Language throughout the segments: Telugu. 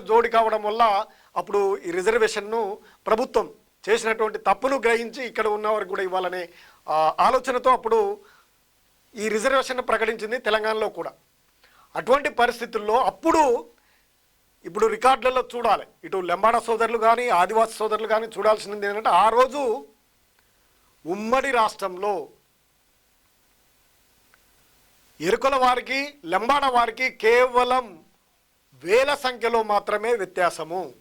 జోడి కావడం వల్ల అప్పుడు ఈ రిజర్వేషన్ను ప్రభుత్వం చేసినటువంటి తప్పును గ్రహించి ఇక్కడ ఉన్నవారికి కూడా ఇవ్వాలనే ఆలోచనతో అప్పుడు ఈ రిజర్వేషన్ ప్రకటించింది తెలంగాణలో కూడా. అటువంటి పరిస్థితుల్లో అప్పుడు ఇప్పుడు రికార్డులలో చూడాలి. ఇటు లెంబాడ సోదరులు కానీ ఆదివాసీ సోదరులు కానీ చూడాల్సింది ఏంటంటే ఆ రోజు ఉమ్మడి రాష్ట్రంలో ఎరుకల వారికి లెంబాడ వారికి కేవలం వేల సంఖ్యలో మాత్రమే వ్యత్యాసము.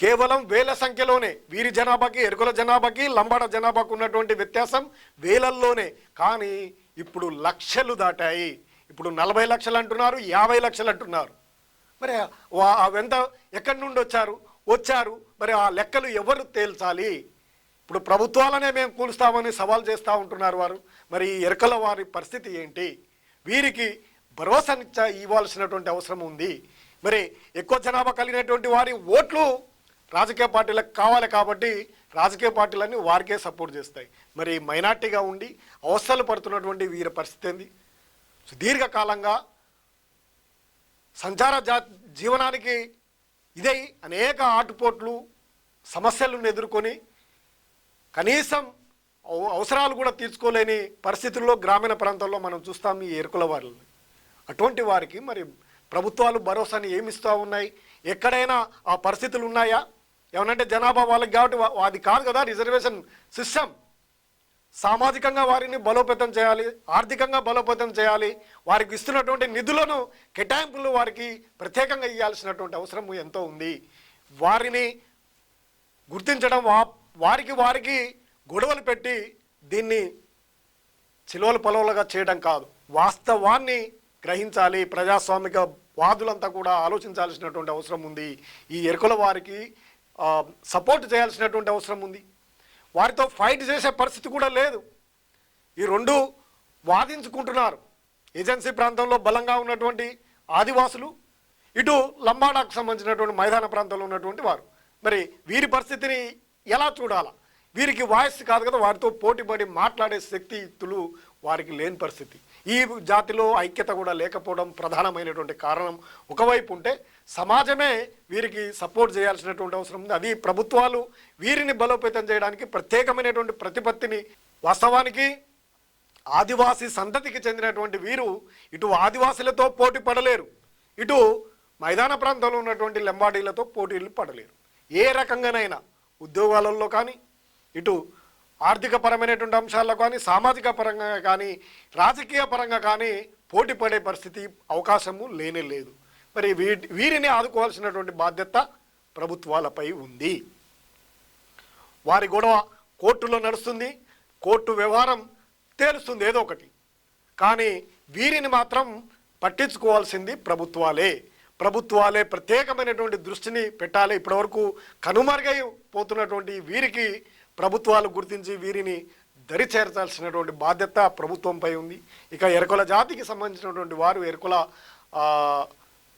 కేవలం వేల సంఖ్యలోనే వీరి జనాభాకి ఎరుకల జనాభాకి లంబాడ జనాభాకు ఉన్నటువంటి వ్యత్యాసం వేలల్లోనే. కానీ ఇప్పుడు లక్షలు దాటాయి. ఇప్పుడు నలభై లక్షలు అంటున్నారు యాభై లక్షలు అంటున్నారు. మరి వా- అవెంత ఎక్కడి నుండి వచ్చారు? వచ్చారు. మరి ఆ లెక్కలు ఎవరు తేల్చాలి? ఇప్పుడు ప్రభుత్వాలనే మేము కూలుస్తామని సవాల్ చేస్తూ ఉంటున్నారు వారు. మరి ఈ ఎరకల వారి పరిస్థితి ఏంటి? వీరికి భరోసానిచ్చ ఇవ్వాల్సినటువంటి అవసరం ఉంది. మరి ఎక్కువ జనాభా కలిగినటువంటి వారి ఓట్లు రాజకీయ పార్టీలకు కావాలి కాబట్టి రాజకీయ పార్టీలన్నీ వారికే సపోర్ట్ చేస్తాయి. మరి మైనార్టీగా ఉండి అవస్థలు పడుతున్నటువంటి వీరి పరిస్థితి ఏంది? సుదీర్ఘకాలంగా సంచార జా జీవనానికి ఇదై అనేక ఆటుపోట్లు సమస్యలను ఎదుర్కొని కనీసం అవ- అవసరాలు కూడా తీర్చుకోలేని పరిస్థితుల్లో గ్రామీణ ప్రాంతాల్లో మనం చూస్తాం ఈ ఎరుకుల వారిని. అటువంటి వారికి మరి ప్రభుత్వాలు భరోసాని ఏమిస్తూ ఉన్నాయి? ఎక్కడైనా ఆ పరిస్థితులు ఉన్నాయా? ఏమనంటే జనాభా వాళ్ళకి కాబట్టి అది కాదు కదా రిజర్వేషన్ సిస్టమ్. సామాజికంగా వారిని బలోపేతం చేయాలి ఆర్థికంగా బలోపేతం చేయాలి వారికి ఇస్తున్నటువంటి నిధులను కేటాయింపులు వారికి ప్రత్యేకంగా ఇవ్వాల్సినటువంటి అవసరం ఎంతో ఉంది. వారిని గుర్తించడం వా- వారికి వారికి గొడవలు పెట్టి దీన్ని చిలువలు పొలవలుగా చేయడం కాదు. వాస్తవాన్ని గ్రహించాలి ప్రజాస్వామిక వాదులంతా కూడా ఆలోచించాల్సినటువంటి అవసరం ఉంది. ఈ ఎరుకల వారికి సపోర్ట్ చేయాల్సినటువంటి అవసరం ఉంది. వారితో ఫైట్ చేసే పరిస్థితి కూడా లేదు. ఈ రెండు వాదించుకుంటున్నారు. ఏజెన్సీ ప్రాంతంలో బలంగా ఉన్నటువంటి ఆదివాసులు ఇటు లంబాడాకు సంబంధించినటువంటి మైదాన ప్రాంతంలో ఉన్నటువంటి వారు. మరి వీరి పరిస్థితిని ఎలా చూడాలా? వీరికి వాయిస్ కాదు కదా వారితో పోటీపడి మాట్లాడే శక్తియుక్తులు వారికి లేని పరిస్థితి. ఈ జాతిలో ఐక్యత కూడా లేకపోవడం ప్రధానమైనటువంటి కారణం. ఒకవైపు ఉంటే సమాజమే వీరికి సపోర్ట్ చేయాల్సినటువంటి అవసరం ఉంది. అది ప్రభుత్వాలు వీరిని బలోపేతం చేయడానికి ప్రత్యేకమైనటువంటి ప్రతిపత్తిని వాస్తవానికి ఆదివాసీ సంతతికి చెందినటువంటి వీరు ఇటు ఆదివాసులతో పోటీ పడలేరు. ఇటు మైదాన ప్రాంతంలో ఉన్నటువంటి లెంబాడీలతో పోటీలు పడలేరు. ఏ రకంగానైనా ఉద్యోగాలలో కానీ ఇటు ఆర్థిక పరమైనటువంటి అంశాల్లో కానీ సామాజిక పరంగా కానీ రాజకీయ పరంగా కానీ పోటీ పడే పరిస్థితి అవకాశము లేనే లేదు. మరి వీ వీరిని ఆదుకోవాల్సినటువంటి బాధ్యత ప్రభుత్వాలపై ఉంది. వారి గొడవ కోర్టులో నడుస్తుంది కోర్టు వ్యవహారం తేలుస్తుంది ఏదో ఒకటి. కానీ వీరిని మాత్రం పట్టించుకోవాల్సింది ప్రభుత్వాలే. ప్రభుత్వాలే ప్రత్యేకమైనటువంటి దృష్టిని పెట్టాలి. ఇప్పటివరకు కనుమరుగై పోతున్నటువంటి వీరికి ప్రభుత్వాలు గుర్తించి వీరిని దరి చేర్చాల్సినటువంటి బాధ్యత ప్రభుత్వంపై ఉంది. ఇక ఎరకుల జాతికి సంబంధించినటువంటి వారు ఎరకుల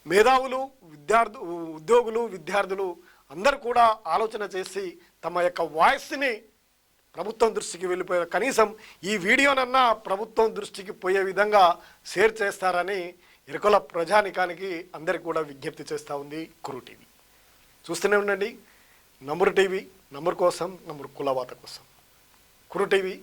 మేధావులు విద్యార్థు ఉద్యోగులు విద్యార్థులు అందరూ కూడా ఆలోచన చేసి తమ యొక్క వాయిస్ని ప్రభుత్వం దృష్టికి వెళ్ళిపోయే కనీసం ఈ వీడియోనన్నా ప్రభుత్వం దృష్టికి పోయే విధంగా షేర్ చేస్తారని ఇరకుల ప్రజానికానికి అందరికి కూడా విజ్ఞప్తి చేస్తూ ఉంది కురు టీవీ. చూస్తూనే ఉండండి. నమ్మురు టీవీ. నమ్మురు కోసం నంబర్ కులవాత కోసం. కురు టీవీ